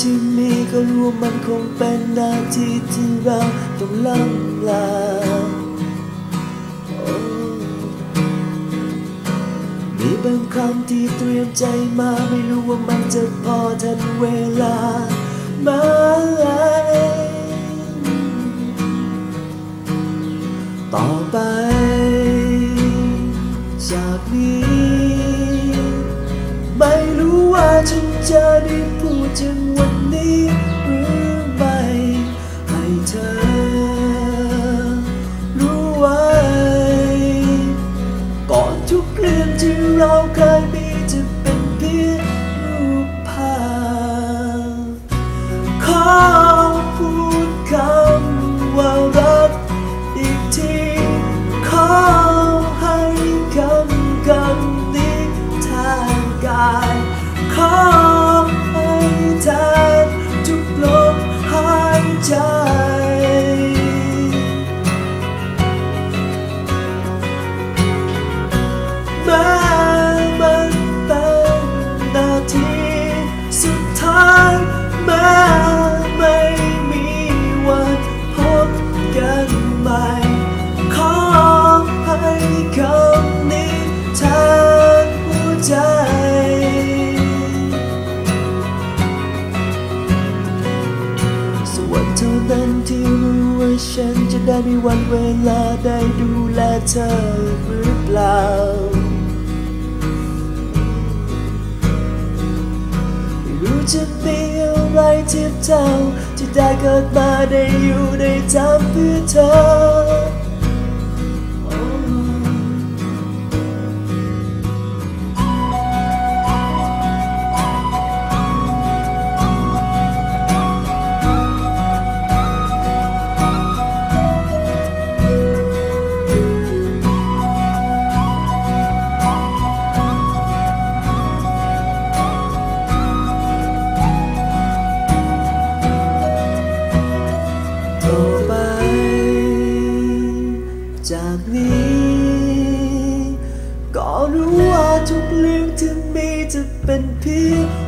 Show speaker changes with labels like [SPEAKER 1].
[SPEAKER 1] ที่มีก็รู้ว่ามันคงเป็นนาทีที่เราต้องล่ำลามีบางคำที่เตรียมใจมาไม่รู้ว่ามันจะพอทันเวลาไหมต่อไป จากนี้ ว่าฉันจะได้พูดถึงวันนี้หรือไม่ให้เธอรู้ไว้ ก่อนทุกเรื่องที่เราเคยมีจะเป็นเพียงรูปภาพขอ วันเท่านั้นที่รู้ว่าฉันจะได้มีวันเวลาได้ดูแลเธอหรือเปล่า ไม่รู้จะมีอะไรเทียบเท่าที่ได้เกิดมาได้อยู่ในทางเพื่อเธอ รู้ว่าทุกเรื่องที่มีจะเป็นเพียง